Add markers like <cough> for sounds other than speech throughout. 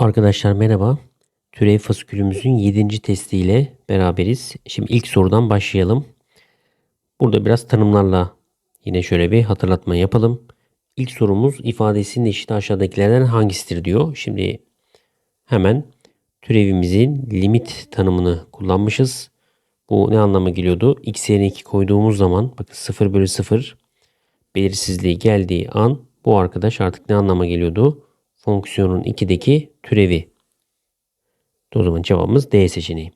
Arkadaşlar merhaba. Türev fasikülümüzün 7. testiyle beraberiz. Şimdi ilk sorudan başlayalım. Burada biraz tanımlarla yine şöyle bir hatırlatma yapalım. İlk sorumuz ifadesinin eşiti aşağıdakilerden hangisidir diyor. Şimdi hemen türevimizin limit tanımını kullanmışız. Bu ne anlama geliyordu? x yerine 2 koyduğumuz zaman bakın 0 bölü 0 belirsizliği geldiği an bu arkadaş artık ne anlama geliyordu? Fonksiyonun 2'deki türevi. O zaman cevabımız D seçeneği.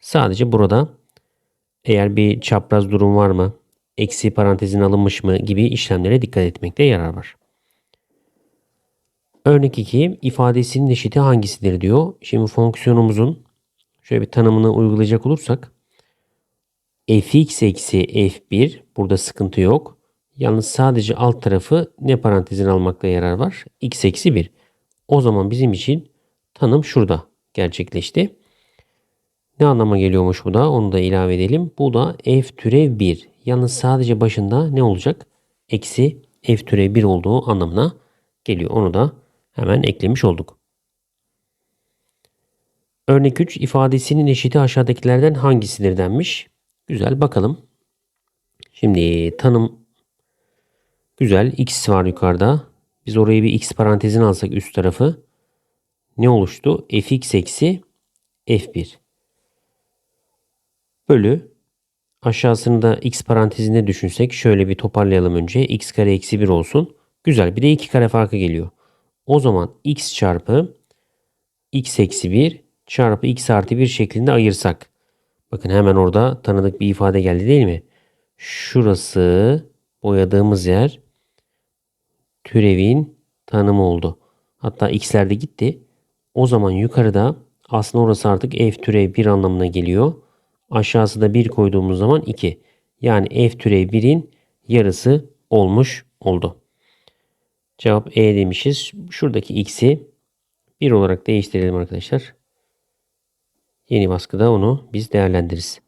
Sadece burada eğer bir çapraz durum var mı, eksi parantezin alınmış mı gibi işlemlere dikkat etmekte yarar var. Örnek 2 ifadesinin eşiti hangisidir diyor. Şimdi fonksiyonumuzun şöyle bir tanımını uygulayacak olursak fx eksi f1 burada sıkıntı yok. Yalnız sadece alt tarafı ne parantezin almakta yarar var? x eksi 1. O zaman bizim için tanım şurada gerçekleşti. Ne anlama geliyormuş bu da onu da ilave edelim. Bu da f türev 1. Yalnız sadece başında ne olacak? Eksi f türev 1 olduğu anlamına geliyor. Onu da hemen eklemiş olduk. Örnek 3 ifadesinin eşiti aşağıdakilerden hangisidir denmiş. Güzel bakalım. Şimdi tanım güzel. X var yukarıda. Biz orayı bir x parantezin alsak üst tarafı ne oluştu? fx eksi f1 bölü aşağısını da x parantezinde düşünsek şöyle bir toparlayalım önce. x kare eksi 1 olsun. Güzel bir de 2 kare farkı geliyor. O zaman x çarpı x eksi 1 çarpı x artı 1 şeklinde ayırsak. Bakın hemen orada tanıdık bir ifade geldi değil mi? Şurası boyadığımız yer türevin tanımı oldu. Hatta x'ler de gitti. O zaman yukarıda aslında orası artık f türev 1 anlamına geliyor. Aşağısı da 1 koyduğumuz zaman 2. Yani f türev 1'in yarısı olmuş oldu. Cevap E demişiz. Şuradaki x'i 1 olarak değiştirelim arkadaşlar. Yeni baskıda onu biz değerlendiririz.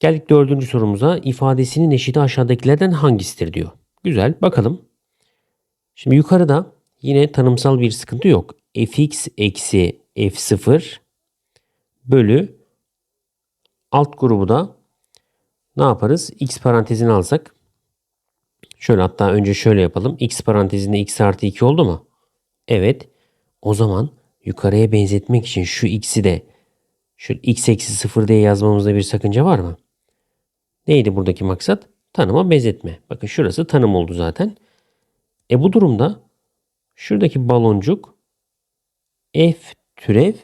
Geldik dördüncü sorumuza. İfadesinin eşiti aşağıdakilerden hangisidir diyor. Güzel bakalım. Şimdi yukarıda yine tanımsal bir sıkıntı yok. fx eksi f0 bölü alt grubu da ne yaparız? x parantezini alsak. Şöyle hatta önce şöyle yapalım. x parantezinde x artı 2 oldu mu? Evet. O zaman yukarıya benzetmek için şu x'i de şu x eksi 0 diye yazmamızda bir sakınca var mı? Neydi buradaki maksat? Tanıma benzetme. Bakın şurası tanım oldu zaten. E bu durumda şuradaki baloncuk f türev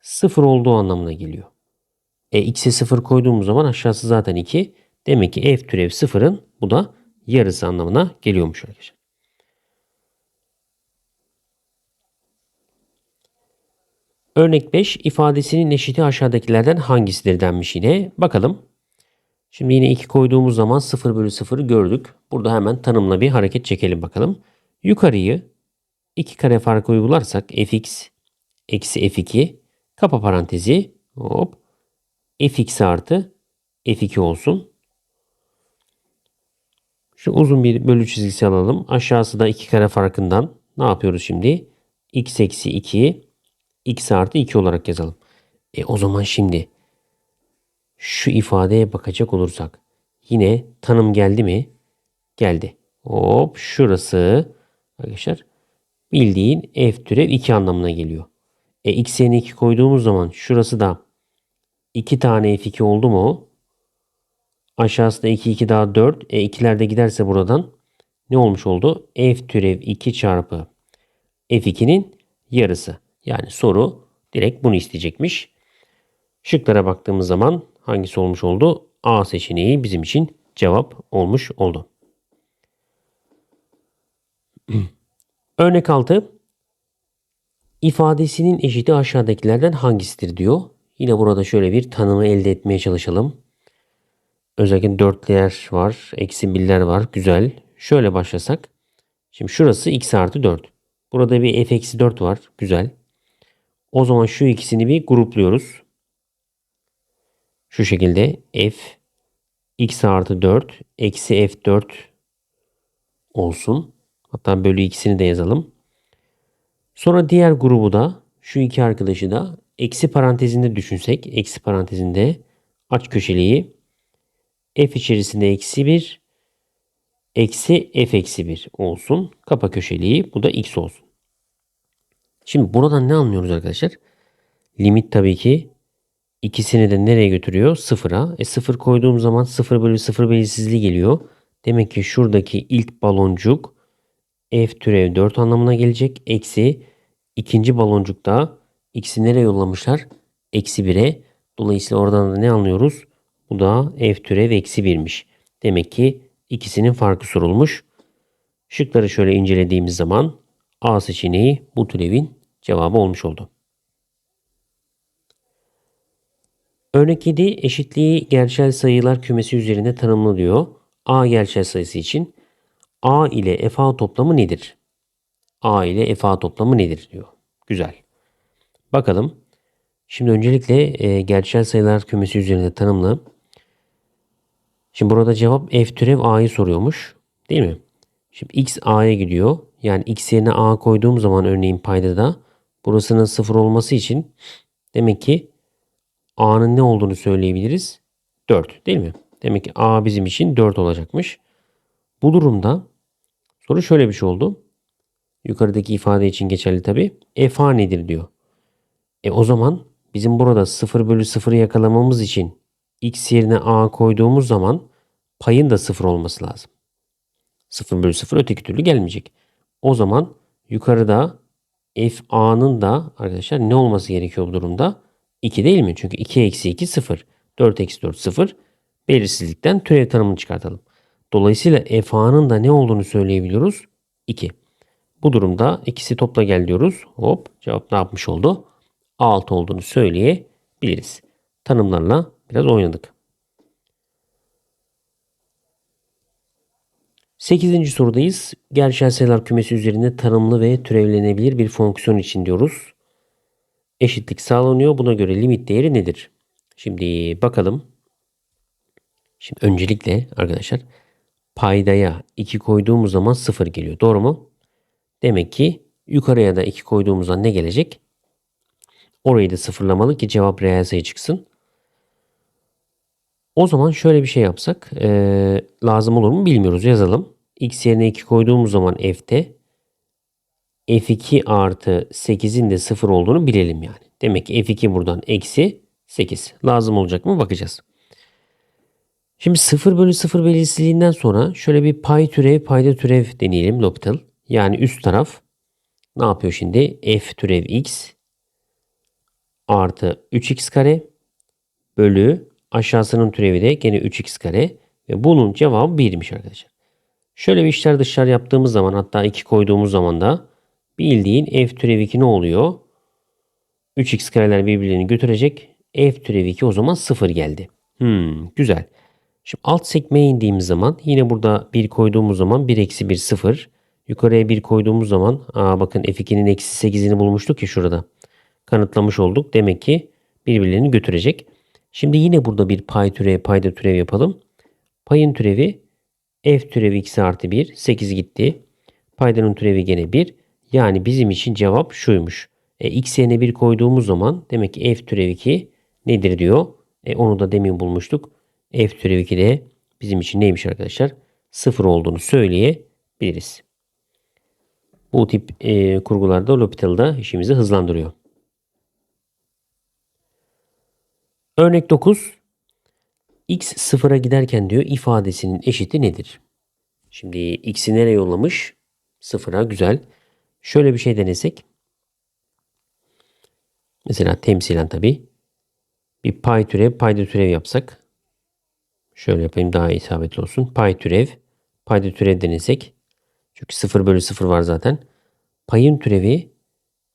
0 olduğu anlamına geliyor. E x'e 0 koyduğumuz zaman aşağısı zaten 2. Demek ki f türev 0'ın bu da yarısı anlamına geliyormuş arkadaşlar. Örnek 5 ifadesinin eşiti aşağıdakilerden hangisidir denmiş yine. Bakalım. Şimdi yine 2 koyduğumuz zaman 0 bölü 0'ı gördük. Burada hemen tanımla bir hareket çekelim bakalım. Yukarıyı 2 kare farkı uygularsak fx eksi f2 kapa parantezi hop fx artı f2 olsun. Şu uzun bir bölü çizgisi alalım. Aşağısı da 2 kare farkından ne yapıyoruz şimdi? x eksi 2 x artı 2 olarak yazalım. E o zaman şimdi şu ifadeye bakacak olursak yine tanım geldi mi? Geldi. Hop şurası arkadaşlar bildiğin f türev 2 anlamına geliyor. E x yerine 2 koyduğumuz zaman şurası da 2 tane f2 oldu mu? Aşağısı da 2 2 daha 4. E 2'ler de giderse buradan ne olmuş oldu? f türev 2 çarpı f2'nin yarısı. Yani soru direkt bunu isteyecekmiş. Şıklara baktığımız zaman hangisi olmuş oldu? A seçeneği bizim için cevap olmuş oldu. <clears throat> Örnek 6. İfadesinin eşiti aşağıdakilerden hangisidir diyor. Yine burada şöyle bir tanımı elde etmeye çalışalım. Özellikle dörtler var, eksi birler var. Güzel. Şöyle başlasak. Şimdi şurası x artı 4. Burada bir f eksi 4 var. Güzel. O zaman şu ikisini bir grupluyoruz. Şu şekilde f x artı 4 eksi f4 olsun. Hatta bölü ikisini de yazalım. Sonra diğer grubu da şu iki arkadaşı da eksi parantezinde düşünsek. Eksi parantezinde aç köşeliği f içerisinde eksi 1 eksi f eksi 1 olsun. Kapa köşeliği bu da x olsun. Şimdi buradan ne anlıyoruz arkadaşlar? Limit tabii ki ikisini de nereye götürüyor? Sıfıra. E sıfır koyduğum zaman sıfır bölü sıfır belirsizliği geliyor. Demek ki şuradaki ilk baloncuk f türev 4 anlamına gelecek. Eksi ikinci baloncukta x'i nereye yollamışlar? Eksi 1'e. Dolayısıyla oradan da ne anlıyoruz? Bu da f türev eksi 1'miş. Demek ki ikisinin farkı sorulmuş. Şıkları şöyle incelediğimiz zaman A seçeneği bu türevin cevabı olmuş oldu. Örnek 7 eşitliği gerçel sayılar kümesi üzerinde tanımlı. A gerçel sayısı için A ile FA toplamı nedir? A ile FA toplamı nedir diyor. Güzel. Bakalım. Şimdi öncelikle e, gerçel sayılar kümesi üzerinde tanımlı. Şimdi burada cevap f türev a'yı soruyormuş. Değil mi? Şimdi x a'ya gidiyor. Yani x yerine a koyduğum zaman örneğin payda da burasının sıfır olması için demek ki a'nın ne olduğunu söyleyebiliriz. 4 değil mi? Demek ki a bizim için 4 olacakmış. Bu durumda soru şöyle bir şey oldu. Yukarıdaki ifade için geçerli tabi. F a nedir diyor. E o zaman bizim burada 0 bölü 0'ı yakalamamız için x yerine a koyduğumuz zaman payın da 0 olması lazım. 0 bölü 0 öteki türlü gelmeyecek. O zaman yukarıda f a'nın da arkadaşlar ne olması gerekiyor bu durumda? 2 değil mi? Çünkü 2 eksi 2 0. 4 eksi 4 0. Belirsizlikten türev tanımını çıkartalım. Dolayısıyla f a'nın da ne olduğunu söyleyebiliyoruz? 2. Bu durumda ikisi topla gel diyoruz. Hop cevap ne yapmış oldu? A6 olduğunu söyleyebiliriz. Tanımlarla biraz oynadık. Sekizinci sorudayız. Gerçel sayılar kümesi üzerinde tanımlı ve türevlenebilir bir fonksiyon için diyoruz. Eşitlik sağlanıyor. Buna göre limit değeri nedir? Şimdi bakalım. Şimdi öncelikle arkadaşlar paydaya 2 koyduğumuz zaman 0 geliyor. Doğru mu? Demek ki yukarıya da 2 koyduğumuzda ne gelecek? Orayı da sıfırlamalı ki cevap reel sayı çıksın. O zaman şöyle bir şey yapsak. E, lazım olur mu bilmiyoruz. Yazalım. X yerine 2 koyduğumuz zaman f'te f2 artı 8'in de 0 olduğunu bilelim yani. Demek ki f2 buradan eksi 8. Lazım olacak mı bakacağız. Şimdi 0 bölü 0 belirsizliğinden sonra şöyle bir pay türev payda türev deneyelim L'Hopital. Yani üst taraf ne yapıyor şimdi? f türev x artı 3x kare bölü aşağısının türevi de gene 3x kare ve bunun cevabı 1'miş arkadaşlar. Şöyle bir işler dışarı yaptığımız zaman hatta 2 koyduğumuz zaman da bildiğin f türev 2 ne oluyor? 3x kareler birbirlerini götürecek. f türev 2 o zaman 0 geldi. Hmm, güzel. Şimdi alt sekmeye indiğimiz zaman yine burada 1 koyduğumuz zaman 1 eksi 1 0. Yukarıya 1 koyduğumuz zaman aa bakın f2'nin eksi 8'ini bulmuştuk ya şurada. Kanıtlamış olduk. Demek ki birbirlerini götürecek. Şimdi yine burada bir pay türevi payda türev yapalım. Payın türevi f türevi x artı 1. 8 gitti. Paydanın türevi gene 1. Yani bizim için cevap şuymuş. E, x yerine 1 koyduğumuz zaman demek ki f türevi 2 nedir diyor. E, onu da demin bulmuştuk. f türevi 2 de bizim için neymiş arkadaşlar? 0 olduğunu söyleyebiliriz. Bu tip e, kurgularda L'Hopital'da işimizi hızlandırıyor. Örnek 9. X sıfıra giderken diyor ifadesinin eşiti nedir? Şimdi x'i nereye yollamış? Sıfıra güzel. Şöyle bir şey denesek. Mesela temsilen tabi. Bir pay türev, payda türev yapsak. Şöyle yapayım daha isabetli olsun. Pay türev, payda türev denesek. Çünkü 0 bölü 0 var zaten. Payın türevi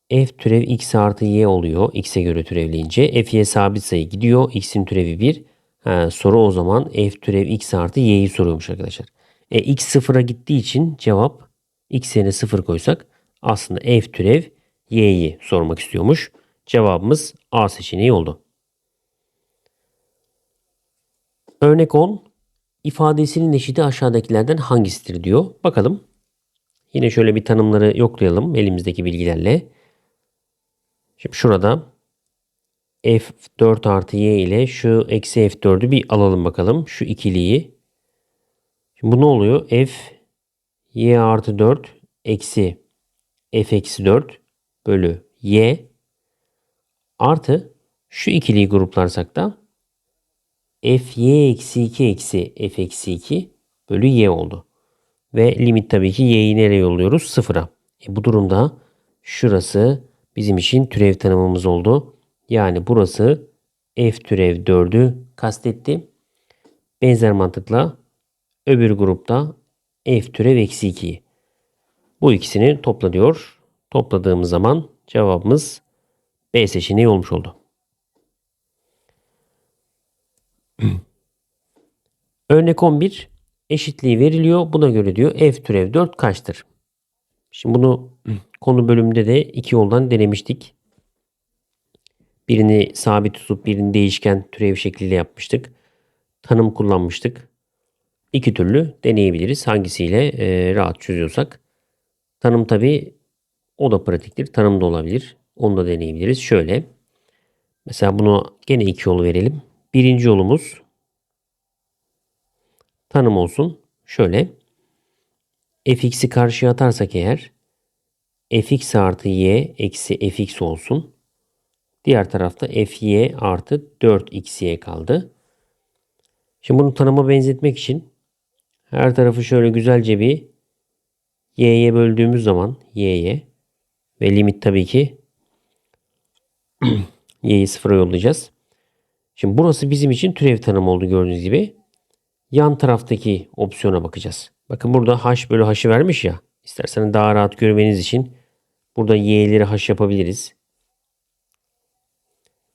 f türev x artı y oluyor. x'e göre türevleyince. f y sabit sayı gidiyor. x'in türevi 1. Ha, soru o zaman f türev x artı y'yi soruyormuş arkadaşlar. E, x sıfıra gittiği için cevap x yerine 0 koysak aslında f türev y'yi sormak istiyormuş. Cevabımız A seçeneği oldu. Örnek 10. İfadesinin eşiti aşağıdakilerden hangisidir diyor. Bakalım. Yine şöyle bir tanımları yoklayalım elimizdeki bilgilerle. Şimdi şurada f4 artı y ile şu eksi f4'ü bir alalım bakalım. Şu ikiliyi. Şimdi bu ne oluyor? f y artı 4 eksi f eksi 4 bölü y artı şu ikiliyi gruplarsak da f y eksi 2 eksi f eksi 2 bölü y oldu. Ve limit tabii ki y'yi nereye yolluyoruz? Sıfıra. E bu durumda şurası bizim için türev tanımımız oldu. Yani burası f türev 4'ü kastetti. Benzer mantıkla öbür grupta f türev eksi 2'yi. Bu ikisini topla diyor. Topladığımız zaman cevabımız B seçeneği olmuş oldu. <clears throat> Örnek 11 eşitliği veriliyor. Buna göre diyor f türev 4 kaçtır? Şimdi bunu <clears throat> konu bölümünde de iki yoldan denemiştik. Birini sabit tutup birini değişken türev şekliyle yapmıştık. Tanım kullanmıştık. İki türlü deneyebiliriz. Hangisiyle rahat çözüyorsak. Tanım tabi o da pratiktir. Tanım da olabilir. Onu da deneyebiliriz. Şöyle. Mesela bunu gene iki yol verelim. Birinci yolumuz tanım olsun. Şöyle. fx'i karşıya atarsak eğer fx artı y eksi fx olsun. Diğer tarafta fy artı 4xy kaldı. Şimdi bunu tanıma benzetmek için her tarafı şöyle güzelce bir y'ye böldüğümüz zaman y'ye ve limit tabii ki <clears throat> y'yi sıfıra yollayacağız. Şimdi burası bizim için türev tanımı oldu gördüğünüz gibi. Yan taraftaki opsiyona bakacağız. Bakın burada h bölü h'ı vermiş ya. İsterseniz daha rahat görmeniz için burada y'leri h yapabiliriz.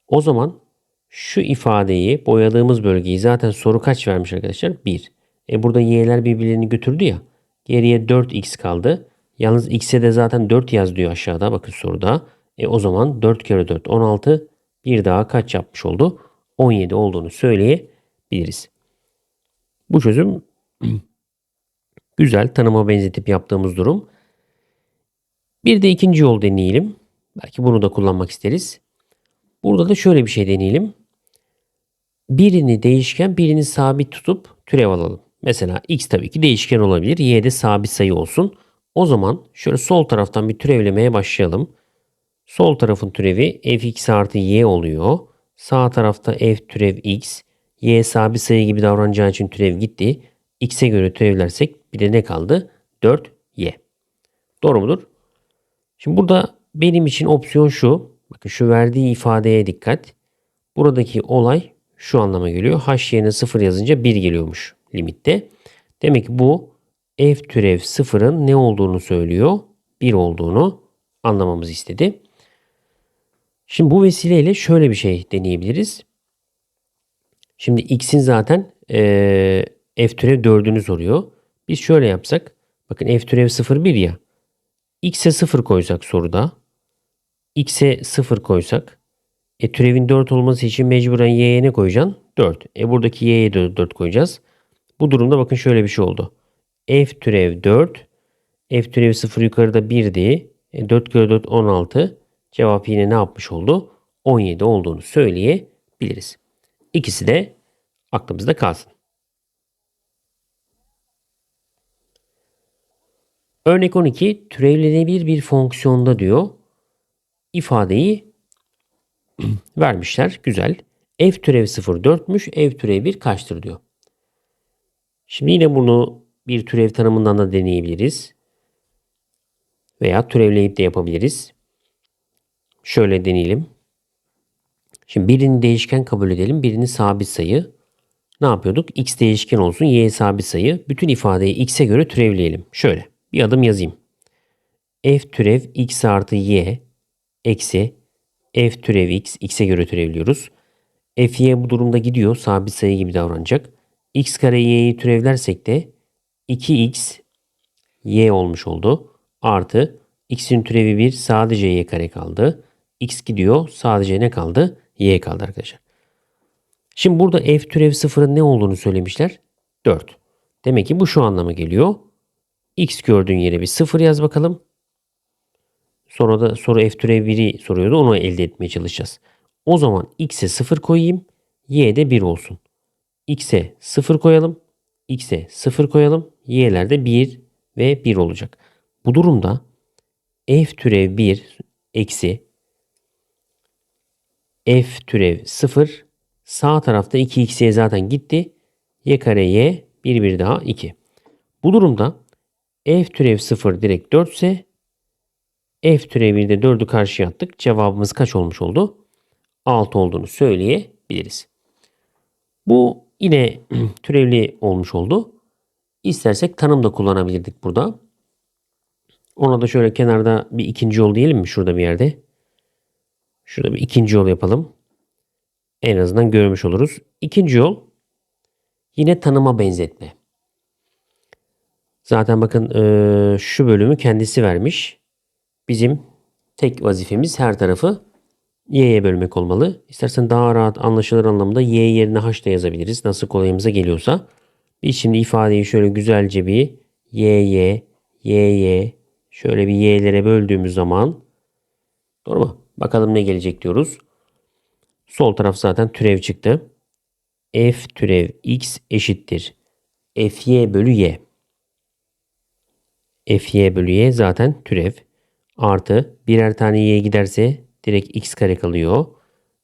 O zaman şu ifadeyi boyadığımız bölgeyi zaten soru kaç vermiş arkadaşlar? 1. E burada y'ler birbirlerini götürdü ya. Geriye 4x kaldı. Yalnız x'e de zaten 4 yaz diyor aşağıda bakın soruda. E o zaman 4 kere 4 16. Bir daha kaç yapmış oldu? 17 olduğunu söyleyebiliriz. Bu çözüm <clears throat> güzel tanıma benzetip yaptığımız durum. Bir de ikinci yol deneyelim. Belki bunu da kullanmak isteriz. Burada da şöyle bir şey deneyelim. Birini değişken birini sabit tutup türev alalım. Mesela x tabii ki değişken olabilir. Y de sabit sayı olsun. O zaman şöyle sol taraftan bir türevlemeye başlayalım. Sol tarafın türevi fx artı y oluyor. Sağ tarafta f türev x. y sabit sayı gibi davranacağı için türev gitti. x'e göre türevlersek bir de ne kaldı? 4y. Doğru mudur? Şimdi burada benim için opsiyon şu. Bakın şu verdiği ifadeye dikkat. Buradaki olay şu anlama geliyor. h yerine 0 yazınca 1 geliyormuş limitte. Demek ki bu f türev 0'ın ne olduğunu söylüyor. 1 olduğunu anlamamızı istedi. Şimdi bu vesileyle şöyle bir şey deneyebiliriz. Şimdi x'in zaten e, f türev 4'ünü soruyor. Biz şöyle yapsak. Bakın f türev 0 1 ya. x'e 0 koysak soruda. x'e 0 koysak. E türevin 4 olması için mecburen y'ye ne koyacaksın? 4. E buradaki y'ye de 4 koyacağız. Bu durumda bakın şöyle bir şey oldu. f türev 4. f türev 0 yukarıda 1'di. E 4 kere 4 16. Cevap yine ne yapmış oldu? 17 olduğunu söyleyebiliriz. İkisi de aklımızda kalsın. Örnek 12 türevlenebilir bir fonksiyonda diyor ifadeyi <clears throat> vermişler. Güzel. F türev 0 4'müş. F türev 1 kaçtır diyor. Şimdi yine bunu bir türev tanımından da deneyebiliriz. Veya türevleyip de yapabiliriz. Şöyle deneyelim. Şimdi birini değişken kabul edelim. Birini sabit sayı. Ne yapıyorduk? X değişken olsun. Y sabit sayı. Bütün ifadeyi X'e göre türevleyelim. Şöyle bir adım yazayım. F türev X artı Y eksi F türev X. X'e göre türevliyoruz. F Y bu durumda gidiyor. Sabit sayı gibi davranacak. X kare Y'yi türevlersek de 2X Y olmuş oldu. Artı X'in türevi 1 sadece Y kare kaldı. X gidiyor. Sadece ne kaldı? Y kaldı arkadaşlar. Şimdi burada f türev sıfırın ne olduğunu söylemişler? 4. Demek ki bu şu anlama geliyor. x gördüğün yere bir 0 yaz bakalım. Sonra da soru f türev 1'i soruyordu. Onu elde etmeye çalışacağız. O zaman x'e 0 koyayım. y'de 1 olsun. X'e 0 koyalım. x'e 0 koyalım. y'lerde 1 ve 1 olacak. Bu durumda f türev 1 eksi f türev 0 sağ tarafta 2x'ye zaten gitti. y kare y 1 1 daha 2. Bu durumda f türev 0 direkt 4 ise f türevinde 4'ü karşıya attık. Cevabımız kaç olmuş oldu? 6 olduğunu söyleyebiliriz. Bu yine <clears throat> türevli olmuş oldu. İstersek tanım da kullanabilirdik burada. Ona da şöyle kenarda bir ikinci yol diyelim mi şurada bir yerde? Şurada bir ikinci yol yapalım. En azından görmüş oluruz. İkinci yol yine tanıma benzetme. Zaten bakın e, şu bölümü kendisi vermiş. Bizim tek vazifemiz her tarafı y'ye bölmek olmalı. İstersen daha rahat anlaşılır anlamda y yerine h da yazabiliriz. Nasıl kolayımıza geliyorsa. Biz şimdi ifadeyi şöyle güzelce bir y y y y şöyle bir y'lere böldüğümüz zaman doğru mu? Bakalım ne gelecek diyoruz. Sol taraf zaten türev çıktı. f türev x eşittir. fy bölü y. fy bölü y zaten türev. Artı birer tane y'ye giderse direkt x kare kalıyor.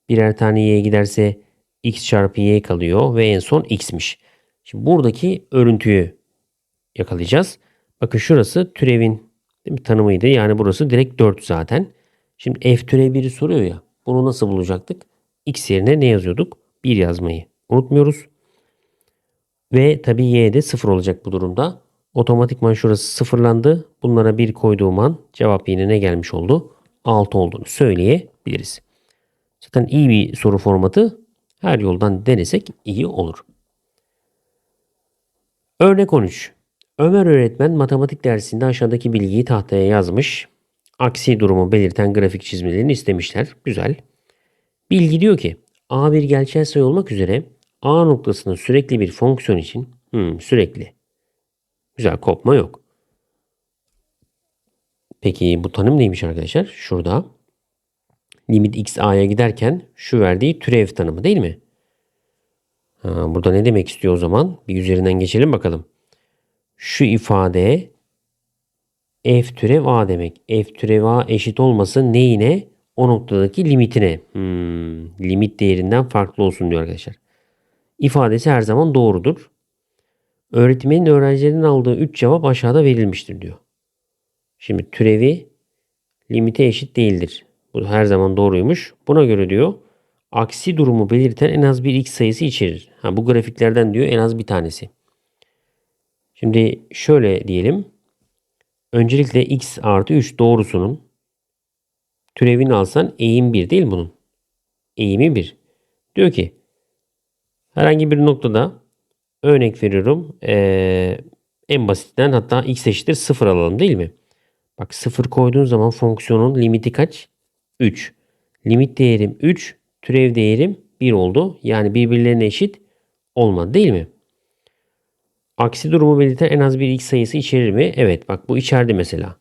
Birer tane y'ye giderse x çarpı y kalıyor ve en son x'miş. Şimdi buradaki örüntüyü yakalayacağız. Bakın şurası türevin değil mi, tanımıydı. Yani burası direkt 4 zaten. Şimdi f türev 1'i soruyor ya. Bunu nasıl bulacaktık? x yerine ne yazıyorduk? 1 yazmayı unutmuyoruz. Ve tabii y de 0 olacak bu durumda. Otomatikman şurası sıfırlandı. Bunlara 1 koyduğum an cevap yine ne gelmiş oldu? 6 olduğunu söyleyebiliriz. Zaten iyi bir soru formatı her yoldan denesek iyi olur. Örnek 13. Ömer öğretmen matematik dersinde aşağıdaki bilgiyi tahtaya yazmış. Aksi durumu belirten grafik çizmelerini istemişler. Güzel. Bilgi diyor ki A bir gerçel sayı olmak üzere A noktasının sürekli bir fonksiyon için hmm, sürekli. Güzel kopma yok. Peki bu tanım neymiş arkadaşlar? Şurada limit x a'ya giderken şu verdiği türev tanımı değil mi? Ha, burada ne demek istiyor o zaman? Bir üzerinden geçelim bakalım. Şu ifade f türev a demek. f türev a eşit olması neyine? O noktadaki limitine. Hmm, limit değerinden farklı olsun diyor arkadaşlar. İfadesi her zaman doğrudur. Öğretmenin öğrencilerin aldığı 3 cevap aşağıda verilmiştir diyor. Şimdi türevi limite eşit değildir. Bu her zaman doğruymuş. Buna göre diyor aksi durumu belirten en az bir x sayısı içerir. Ha, bu grafiklerden diyor en az bir tanesi. Şimdi şöyle diyelim. Öncelikle x artı 3 doğrusunun türevini alsan eğim 1 değil bunun? Eğimi 1. Diyor ki herhangi bir noktada örnek veriyorum. Ee, en basitinden hatta x eşittir 0 alalım değil mi? Bak 0 koyduğun zaman fonksiyonun limiti kaç? 3. Limit değerim 3. Türev değerim 1 oldu. Yani birbirlerine eşit olmadı değil mi? Aksi durumu belirten en az bir x sayısı içerir mi? Evet bak bu içerdi mesela.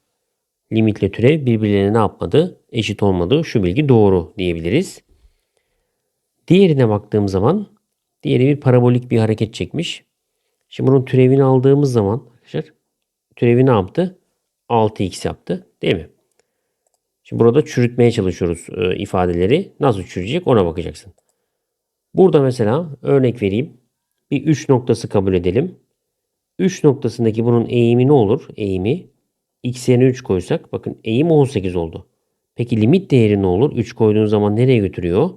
Limitle türev birbirlerine ne yapmadı? Eşit olmadı. Şu bilgi doğru diyebiliriz. Diğerine baktığım zaman diğeri bir parabolik bir hareket çekmiş. Şimdi bunun türevini aldığımız zaman arkadaşlar türevi ne yaptı? 6x yaptı değil mi? Şimdi burada çürütmeye çalışıyoruz e, ifadeleri. Nasıl çürüyecek ona bakacaksın. Burada mesela örnek vereyim. Bir 3 noktası kabul edelim. 3 noktasındaki bunun eğimi ne olur? Eğimi x yerine 3 koysak bakın eğim 18 oldu. Peki limit değeri ne olur? 3 koyduğun zaman nereye götürüyor?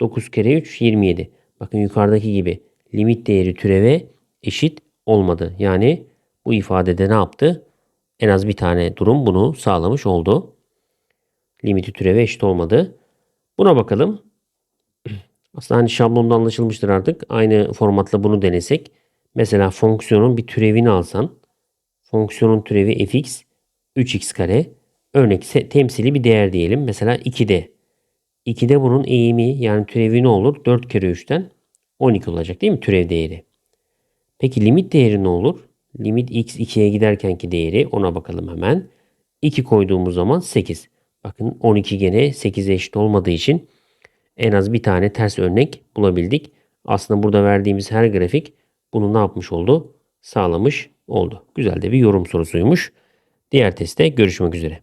9 kere 3 27. Bakın yukarıdaki gibi limit değeri türeve eşit olmadı. Yani bu ifadede ne yaptı? En az bir tane durum bunu sağlamış oldu. Limiti türeve eşit olmadı. Buna bakalım. <clears throat> Aslında hani şablonda anlaşılmıştır artık. Aynı formatla bunu denesek. Mesela fonksiyonun bir türevini alsan. Fonksiyonun türevi fx 3x kare. Örnek temsili bir değer diyelim. Mesela 2'de. 2'de bunun eğimi yani türevi ne olur? 4 kere 3'ten 12 olacak değil mi türev değeri? Peki limit değeri ne olur? Limit x 2'ye giderkenki değeri ona bakalım hemen. 2 koyduğumuz zaman 8. Bakın 12 gene 8'e eşit olmadığı için en az bir tane ters örnek bulabildik. Aslında burada verdiğimiz her grafik bunu ne yapmış oldu? Sağlamış oldu. Güzel de bir yorum sorusuymuş. Diğer testte görüşmek üzere.